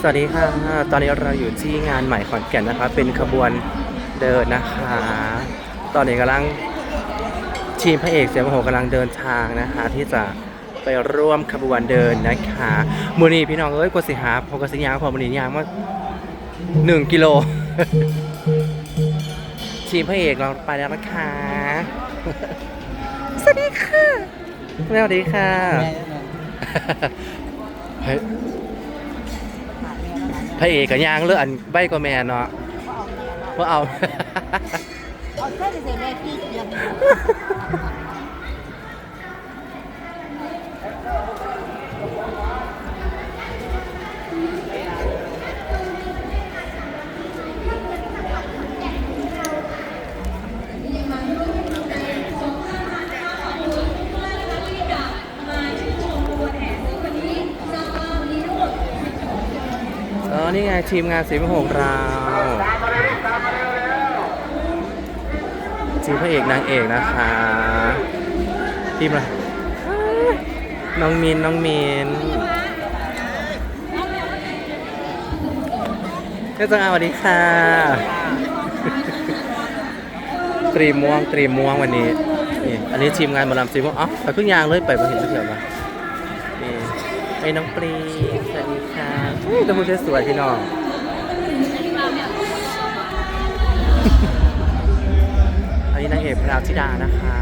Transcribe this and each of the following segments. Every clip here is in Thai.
สวัสดีค่ะ ตอนนี้เราอยู่ที่งานใหม่ขอนแก่นนะคะ เป็นขบวนเดินนะคะ ตอนนี้กำลังทีมพระเอกเสียงโมโหกำลังเดินทางนะคะ ที่จะไปร่วมขบวนเดินนะคะมือนี้พี่น้องเอ้ยกดสิหาพอกสิยางพอมือนี้ยางว่าหนึ่งกิโล ทีมพระเอกเราไปแล้วนะคะ สวัสดีค่ะสวัสดีค่ะเฮ้ย พระเอกกับยางเลืออันใบก็แมนเนาะว่าเอา เอาเส้นเสร็จเลยพี่เดียว ออนี่ไงทีมงานสีมหกเราทีมพระเอกนางเอกนะคะทีมอะไรน้องมินน้องมินเจ้าจังอาสวัสดีค่ะ ตรีมม่วงตรีมม่วงวันนี้นี่อันนี้ทีมงานมาลำสีม่วงอ๋อไปเพิ่งยางเลยไปมาเห็นเฉยๆมานี่ไอ้น้องปรี ตะพูดสวยพี่น้องอันนี้นางเอกพราวธิดานะคะ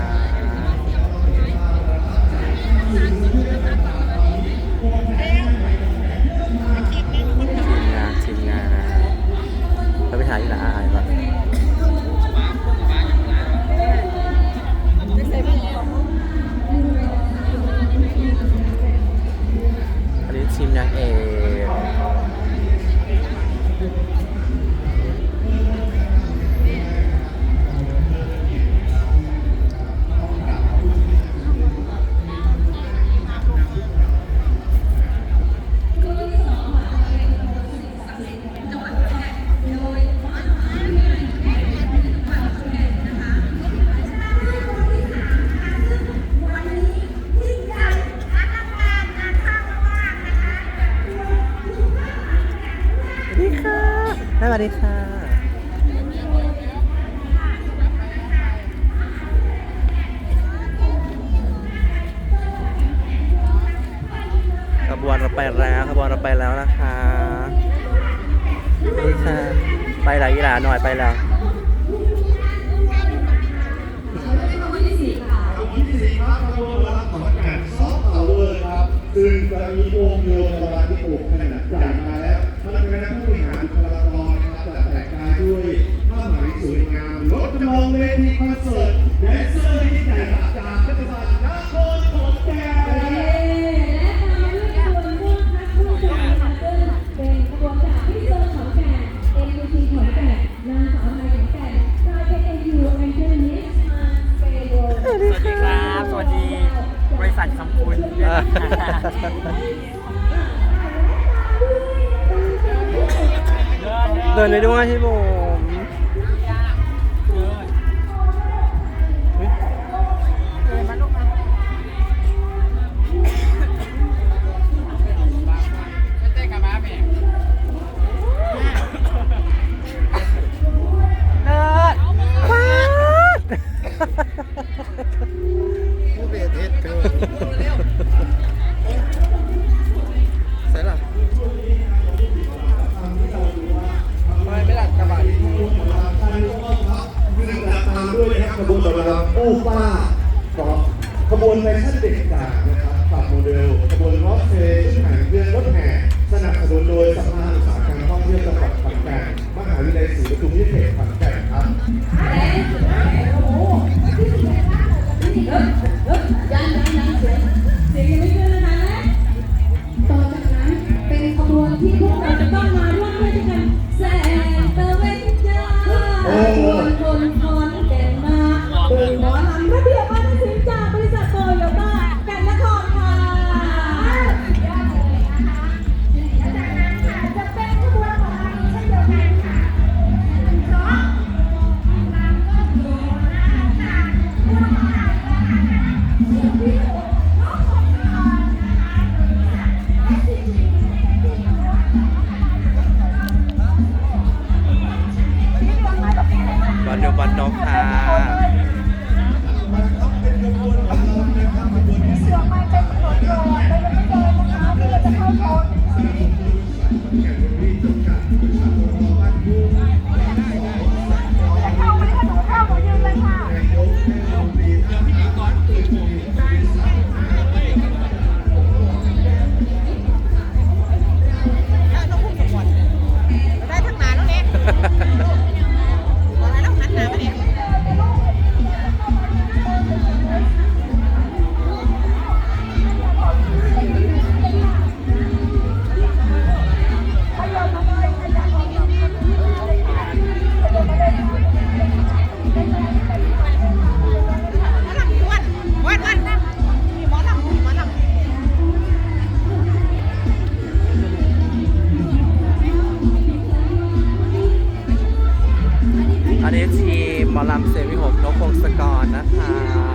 ดีค่ะสวัสดีค่ะ ขบวนเราไปแล้ว ขบวนเราไปแล้วนะคะนี่ค่ะ ไปหลายยีหลาหน่อยไปแล้วซึ่งจะมีวงโยธวาที่ปลูก เดินเดินเดินไปด้วยพี่บุู๋้ฟ้าต่อขบวนแฟชั่นเด็กจากนะครับปรับโมเดลขบวนรถเฟชั่นหางเครื่องรถแห่สนับสนุนโดยสภาอุตสาหกรรมท่องเที่ยวจังหวัดขอนแก่นมหาวิทยาลัยศรีปทุมวิทยาขอนแก่นครับที่พวกเราจะต้องมาร่วมด้วยกันแสงตะเวนจ้า อนเดอร์วันน้องค่ะ อันนี้ทีมหมอลำเซมิหกนกพงศกรนะคะ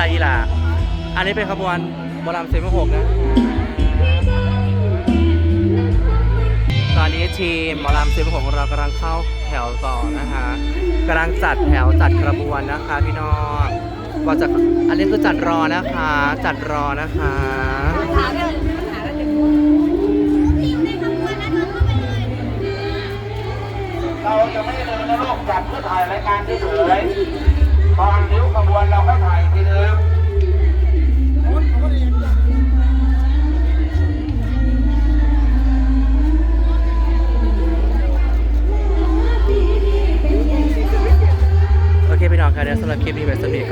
ลายอีหล่าอันนี้เป็นขบวนหมอลำเซมิหกนะ ตอนนี้ทีมหมอลำเซมิหกของเรากำลังเข้าแถวต่อนะคะกำลังจัดแถวจัดกระบวนนะคะพี่น้องก็จะอันนี้คือจัดรอนะคะ จัดรอนะคะเราจะไม่ได้เดินนะลูกจัดเพื่อถ่ายรายการเฉยๆตอนริ้ว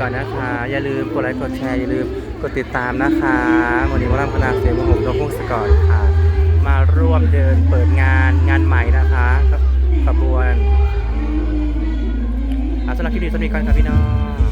ก่อนนะคะ อย่าลืมกดไลค์กดแชร์อย่าลืมกดติดตามนะคะวันนี้วรำคณาเสียงของผมนกพงศกรค่ะ มาร่วมเดินเปิดงานงานใหม่นะคะขบวนอาสำหรับคลิปนี้สนิทก่อนค่ะพี่น้อง